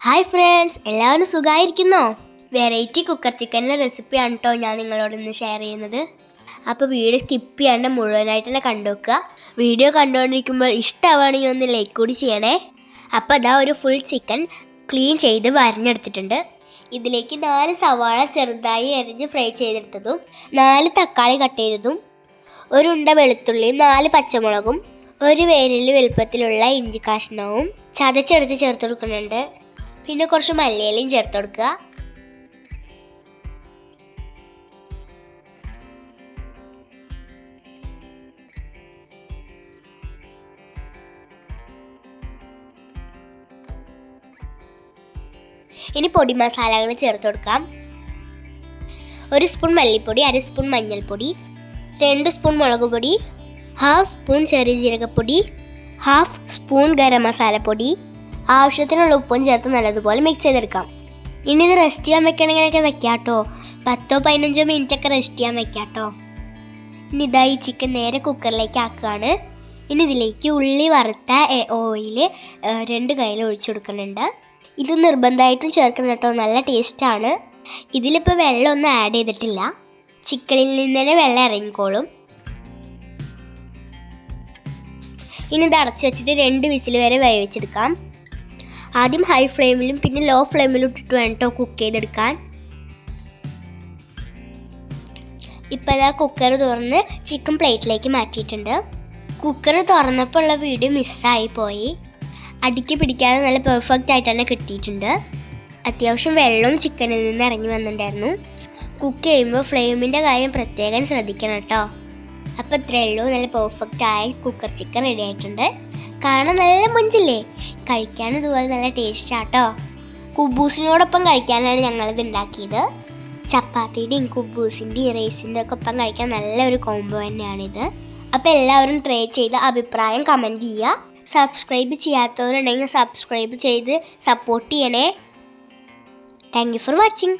Hi friends എല്ലാവരും സുഖമായിരിക്കുന്നോ variety cooker ചിക്കന്റെ റെസിപ്പിയാണ് കേട്ടോ ഞാൻ നിങ്ങളോട് ഇന്ന് ഷെയർ ചെയ്യുന്നത്. അപ്പോൾ വീഡിയോ സ്കിപ്പ് ചെയ്യാണ്ട് മുഴുവനായിട്ട് തന്നെ കണ്ടു വെക്കുക വീഡിയോ കണ്ടുകൊണ്ടിരിക്കുമ്പോൾ ഇഷ്ടമാണെങ്കിൽ ഒന്ന് ലൈക്ക് കൂടി ചെയ്യണേ. അപ്പോൾ അതാ ഒരു ഫുൾ ചിക്കൻ ക്ലീൻ ചെയ്ത് വരഞ്ഞെടുത്തിട്ടുണ്ട്. ഇതിലേക്ക് നാല് സവാള ചെറുതായി അരിഞ്ഞ് ഫ്രൈ ചെയ്തെടുത്തതും നാല് തക്കാളി കട്ട് ചെയ്തതും ഒരു ഉണ്ട വെളുത്തുള്ളിയും നാല് പച്ചമുളകും ഒരു വേരിൽ വലുപ്പത്തിലുള്ള ഇഞ്ചി കഷ്ണവും ചതച്ചെടുത്ത് ചേർത്ത് കൊടുക്കുന്നുണ്ട്. പിന്നെ കുറച്ച് മല്ലിയിലയും ചേർത്ത് കൊടുക്കുക. ഇനി പൊടി മസാലകൾ ചേർത്ത് കൊടുക്കാം. ഒരു സ്പൂൺ മല്ലിപ്പൊടി അര സ്പൂൺ മഞ്ഞൾപ്പൊടി രണ്ട് സ്പൂൺ മുളക് പൊടി ഹാഫ് സ്പൂൺ ചെറിയ ജീരകപ്പൊടി ഹാഫ് സ്പൂൺ ഗരം മസാലപ്പൊടി ആവശ്യത്തിനുള്ള ഉപ്പും ചേർത്ത് നല്ലതുപോലെ മിക്സ് ചെയ്തെടുക്കാം. ഇനി ഇത് റെസ്റ്റ് ചെയ്യാൻ വെക്കണമെങ്കിലൊക്കെ വെക്കാട്ടോ. പത്തോ പതിനഞ്ചോ മിനിറ്റ് ഒക്കെ റെസ്റ്റ് ചെയ്യാൻ വെക്കാട്ടോ. ഇനി ഇതാ ഈ ചിക്കൻ നേരെ കുക്കറിലേക്ക് ആക്കുകയാണ്. ഇനി ഇതിലേക്ക് ഉള്ളി വറുത്ത ഓയിൽ രണ്ട് കയ്യിൽ ഒഴിച്ചു കൊടുക്കുന്നുണ്ട്. ഇത് നിർബന്ധമായിട്ടും ചേർക്കണം കേട്ടോ. നല്ല ടേസ്റ്റാണ് ഇതിലിപ്പോൾ വെള്ളമൊന്നും ആഡ് ചെയ്തിട്ടില്ല. ചിക്കനിൽ നിന്ന് തന്നെ വെള്ളം ഇറങ്ങിക്കോളും. ഇനി ഇത് അടച്ചു വെച്ചിട്ട് രണ്ട് വിസിൽ വരെ വേവിച്ചെടുക്കാം. ആദ്യം ഹൈ ഫ്ലെയിമിലും പിന്നെ ലോ ഫ്ലെയിമിലും ഇട്ടിട്ട് വേണം കേട്ടോ കുക്ക് ചെയ്തെടുക്കാൻ. ഇപ്പം ഇതാ കുക്കർ തുറന്ന് ചിക്കൻ പ്ലേറ്റിലേക്ക് മാറ്റിയിട്ടുണ്ട്. കുക്കർ തുറന്നപ്പോൾ ഉള്ള വീഡിയോ മിസ്സായി പോയി. അടിക്ക് പിടിക്കാതെ നല്ല പെർഫെക്റ്റ് ആയിട്ട് തന്നെ കിട്ടിയിട്ടുണ്ട്. അത്യാവശ്യം വെള്ളവും ചിക്കനിൽ നിന്ന് ഇറങ്ങി വന്നിട്ടുണ്ടായിരുന്നു. കുക്ക് ചെയ്യുമ്പോൾ ഫ്ലെയിമിന്റെ കാര്യം പ്രത്യേകം ശ്രദ്ധിക്കണം കേട്ടോ അപ്പോൾ ഇത്രയേ ഉള്ളൂ. നല്ല പെർഫെക്റ്റ് ആയ കുക്കർ ചിക്കൻ റെഡി ആയിട്ടുണ്ട്. കാണാൻ നല്ല മുഞ്ചില്ലേ കഴിക്കാൻ ഇതുപോലെ നല്ല ടേസ്റ്റ് ആട്ടോ. കുബൂസിനോടൊപ്പം കഴിക്കാനാണ് ഞങ്ങളിത് ഉണ്ടാക്കിയത്. ചപ്പാത്തിയുടെയും കുബൂസിന്റെയും റൈസിന്റെ ഒക്കെ ഒപ്പം കഴിക്കാൻ നല്ലൊരു കോംബോ തന്നെയാണിത്. അപ്പോൾ എല്ലാവരും ട്രൈ ചെയ്ത് അഭിപ്രായം കമന്റ് ചെയ്യുക. സബ്സ്ക്രൈബ് ചെയ്യാത്തവരുണ്ടെങ്കിൽ സബ്സ്ക്രൈബ് ചെയ്ത് സപ്പോർട്ട് ചെയ്യണേ. Thank you for watching